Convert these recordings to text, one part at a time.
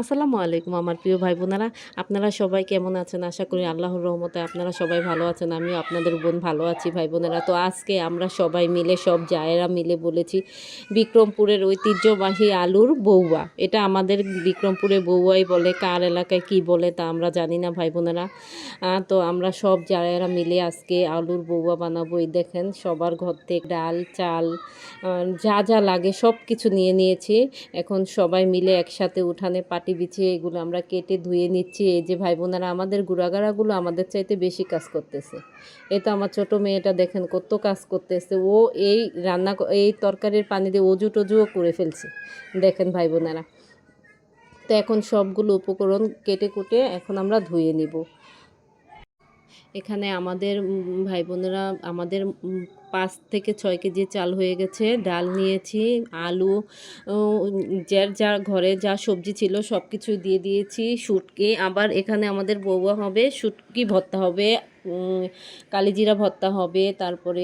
আসসালামু আলাইকুম আমার প্রিয় ভাই বোনেরা আপনারা সবাই কেমন আছেন? আশা করি আল্লাহর রহমতে আপনারা সবাই ভালো আছেন। আমিও আপনাদের বোন ভালো আছি ভাই বোনেরা তো আজকে আমরা সবাই মিলে, সব জায়েরা মিলে বলেছি বিক্রমপুরের ঐতিহ্যবাহী আলুর বৌয়া এটা আমাদের বিক্রমপুরে বৌয়াই বলে, কার এলাকায় কি বলে তা আমরা জানি না ভাই বোনেরা তো আমরা সব জায়েরা মিলে আজকে আলুর বৌয়া বানাবো। এই দেখেন, সবার ঘর থেকে ডাল, চাল যা যা লাগে সব কিছু নিয়ে নিয়েছি। এখন সবাই মিলে একসাথে উঠানে পাটি বিছিয়ে এগুলো আমরা কেটে ধুয়ে নিচ্ছি। এই যে ভাই বোনেরা আমাদের গুড়াগাড়াগুলো আমাদের চাইতে বেশি কাজ করতেছে। এই তো আমার ছোট মেয়েটা দেখেন কত কাজ করতেছে। ও এই রান্না এই তরকারির পানি দিয়ে অজু টজুও করে ফেলছে। দেখেন ভাই বোনেরা তো এখন সবগুলো উপকরণ কেটে কুটে এখন আমরা ধুয়ে নিব। এখানে আমাদের ভাই বোনেরা আমাদের পাঁচ থেকে ছয় কেজি চাল হয়ে গেছে। ডাল নিয়েছি, আলু যার যা ঘরে যা সবজি ছিল সব কিছু দিয়ে দিয়েছি, শুটকি। আবার এখানে আমাদের বৌয়া হবে, শুটকি ভর্তা হবে। কালিজিরা ভর্তা হবে, তারপরে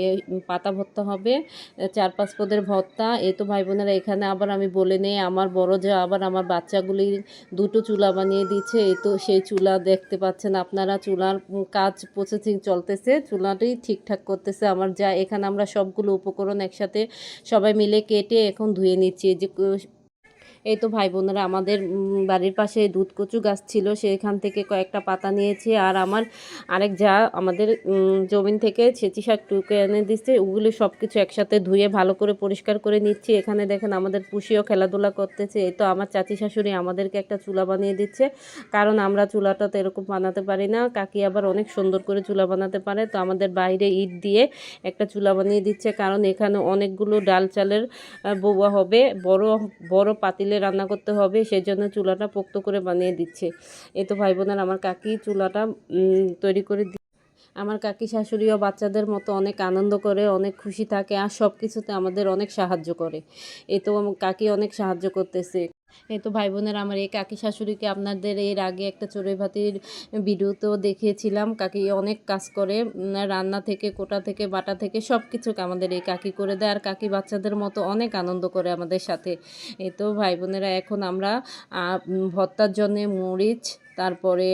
পাতা ভর্তা হবে, চার পাঁচ পদের ভর্তা। এ তো ভাই বোনেরা, এখানে আবার আমি বলে নেই, আমার বড় যা আবার আমার বাচ্চাগুলি দুটো চুলা বানিয়ে দিয়েছে এই তো সেই চুলা দেখতে পাচ্ছেন আপনারা, চুলার কাজ প্রসেসিং চলতেছে, চুলাটি ঠিকঠাক করতেছে। আমার যা, এখানে আমরা সবগুলো উপকরণ একসাথে সবাই মিলে কেটে এখন ধুয়ে নিচ্ছি যে এই তো ভাই বোনেরা, আমাদের বাড়ির পাশে দুধ কচু গাছ ছিল, সেখান থেকে কয়েকটা পাতা নিয়েছি, আর আমার আরেক যা আমাদের জমিন থেকে ছেঁচি শাক টুকে এনে দিচ্ছে ওগুলো সব কিছু একসাথে ধুয়ে ভালো করে পরিষ্কার করে নিচ্ছি। এখানে দেখেন আমাদের পুষিও খেলাধুলা করতেছে, এই তো আমার চাচি শাশুড়ি আমাদেরকে একটা চুলা বানিয়ে দিচ্ছে, কারণ আমরা চুলাটা তো এরকম বানাতে পারি না, কাকি আবার অনেক সুন্দর করে চুলা বানাতে পারে, তো আমাদের বাইরে ইট দিয়ে একটা চুলা বানিয়ে দিচ্ছে, কারণ এখানে অনেকগুলো ডাল চালের বৌয়া হবে, বড় বড় পাতিলে রান্না করতে হবে সেই জন্য চুলাটা পোক্ত করে বানিয়ে দিচ্ছে। এ তো ভাই বোনের, আমার কাকি চুলাটা তৈরি করে আমার কাকি শাশুড়িও বাচ্চাদের মতো অনেক আনন্দ করে, অনেক খুশি থাকে আর সব কিছুতে আমাদের অনেক সাহায্য করে। এই তো কাকি অনেক সাহায্য করতেছে। এই তো ভাই বোনের আমার এই কাকি শাশুড়িকে আপনাদের এর আগে একটা চড়ুই ভাতির ভিডিওতেও দেখিয়েছিলাম। কাকি অনেক কাজ করে রান্না থেকে, কোটা থেকে, বাটা থেকে সব কিছু আমাদের এই কাকি করে দেয়। আর কাকি বাচ্চাদের মতো অনেক আনন্দ করে আমাদের সাথে। এই তো ভাই বোনেরা, এখন আমরা ভর্তার জন্যে মরিচ, তারপরে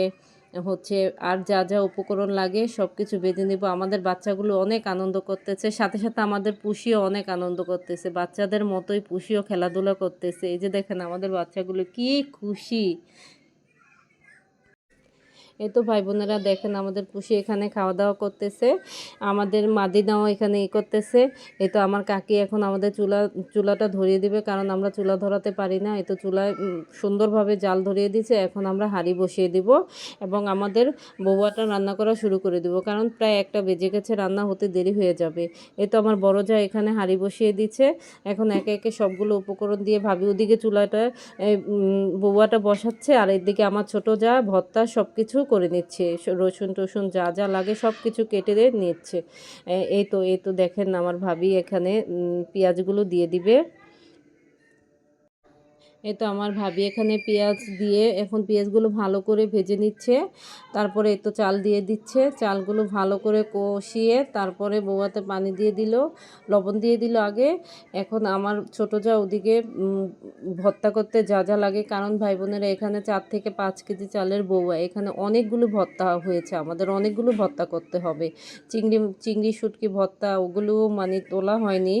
হচ্ছে আর যা যা উপকরণ লাগে সব কিছু বেঁধে নেব। আমাদের বাচ্চাগুলো অনেক আনন্দ করতেছে, সাথে সাথে আমাদের পুষিও অনেক আনন্দ করতেছে। বাচ্চাদের মতোই পুষিও খেলাধুলা করতেছে। এই যে দেখেন আমাদের বাচ্চাগুলো কি খুশি। এই তো ভাই বোনেরা দেখেন আমাদের পুষি এখানে খাওয়া দাওয়া করতেছে। আমাদের মাদিনাও এখানে ই করতেছে। এই তো আমার কাকি এখন আমাদের চুলা, চুলাটা ধরিয়ে দিবে কারণ আমরা চুলা ধরাতে পারি না। এই তো চুলায় সুন্দরভাবে জাল ধরিয়ে দিয়েছে এখন আমরা হাঁড়ি বসিয়ে দিব এবং আমাদের বৌয়াটা রান্না করা শুরু করে দিব কারণ প্রায় একটা বেজে গেছে, রান্না হতে দেরি হয়ে যাবে। এই তো আমার বড় যা এখানে হাঁড়ি বসিয়ে দিচ্ছে এখন একে একে সবগুলো উপকরণ দিয়ে ভাবি ওদিকে চুলাটা বৌয়াটা বসাচ্ছে আর এদিকে আমার ছোট যা, ভর্তা সব কিছু করে নিচ্ছে রসুন টসুন যা যা লাগে সব কিছু কেটে নিচ্ছে। এই তো এই তো দেখেন আমার ভাবি এখানে পেঁয়াজগুলো দিয়ে দিবে। এই তো আমার ভাবি এখানে পেঁয়াজ দিয়ে এখন পেঁয়াজগুলো ভালো করে ভেজে নিচ্ছে। তারপরে এই তো চাল দিয়ে দিচ্ছে। চালগুলো ভালো করে কষিয়ে তারপরে বৌয়াতে পানি দিয়ে দিল, লবণ দিয়ে দিল আগে। এখন আমার ছোট যা ওদিকে ভর্তা করতে যা যা লাগে। কারণ ভাই বোনেরা এখানে চার থেকে পাঁচ কেজি চালের বৌয়া। এখানে অনেকগুলো ভর্তা হয়েছে। আমাদের অনেকগুলো ভর্তা করতে হবে। চিংড়ি চিংড়ি, শুটকি ভর্তা ওগুলোও মানে তোলা হয়নি।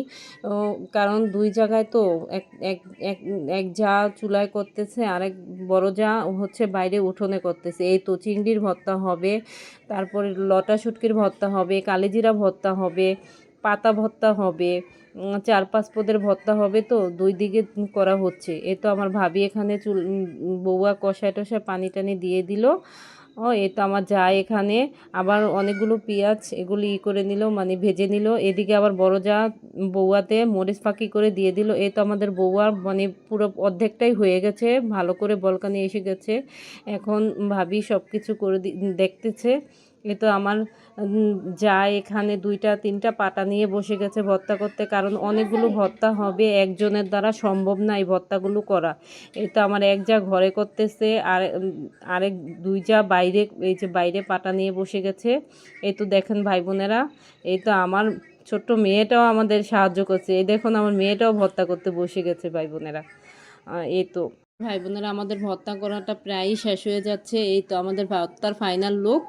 কারণ দুই জায়গায় তো এক এক এক এক যা চুলায় করতেছে, আরেক বড় যা হচ্ছে বাইরে উঠোনে করতেছে। এই তো চিংড়ির ভর্তা হবে, তারপরে লটা শুটকির ভর্তা হবে, কালিজিরা ভর্তা হবে, পাতা ভর্তা হবে চার পাঁচ পদের ভর্তা হবে তো, দুই দিকে করা হচ্ছে। এ তো আমার ভাবি এখানে চুল বৌয়া কষায় টষায় পানি টানি দিয়ে দিল। ও এ তো আমার যা এখানে। আবার অনেকগুলো পেঁয়াজ এগুলি ই করে নিল মানে ভেজে নিল। এদিকে আবার বড় যা বৌয়াতে মরিচ পাখি করে দিয়ে দিল। এ তো আমাদের বৌয়া মানে পুরো অর্ধেকটাই হয়ে গেছে, ভালো করে বলকানি এসে গেছে। এখন ভাবি সব কিছু করে দেখতেছে। এ তো আমার যা এখানে দুইটা, তিনটা পাটা নিয়ে বসে গেছে ভর্তা করতে। কারণ অনেকগুলো ভর্তা হবে, একজনের দ্বারা সম্ভব না এই ভর্তাগুলো করা। এই তো আমার এক যা ঘরে করতেছে, আর আরেক দুই যা বাইরে, এই যে বাইরে পাটা নিয়ে বসে গেছে। এই তো দেখেন ভাই বোনেরা এই তো আমার ছোট্ট মেয়েটাও আমাদের সাহায্য করছে। এই দেখুন আমার মেয়েটাও ভর্তা করতে বসে গেছে ভাই বোনেরা। এই তো ভাই বোনেরা, আমাদের ভর্তা করাটা প্রায়ই শেষ হয়ে যাচ্ছে। এই তো আমাদের ভর্তার ফাইনাল লুক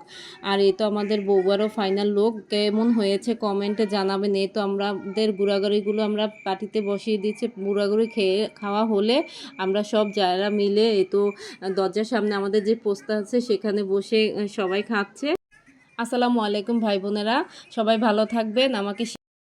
আর এই তো আমাদের বউবারও ফাইনাল লুক কেমন হয়েছে কমেন্টে জানাবেন। এই তো আমাদের গুঁড়াগুড়িগুলো আমরা পাটিতে বসিয়ে দিচ্ছি গুঁড়াগুড়ি খেয়ে খাওয়া হলে আমরা সব যারা মিলে এই তো দরজার সামনে আমাদের যে পোস্তা আছে সেখানে বসে সবাই খাচ্ছে। আসসালামু আলাইকুম ভাই বোনেরা। সবাই ভালো থাকবেন। আমাকে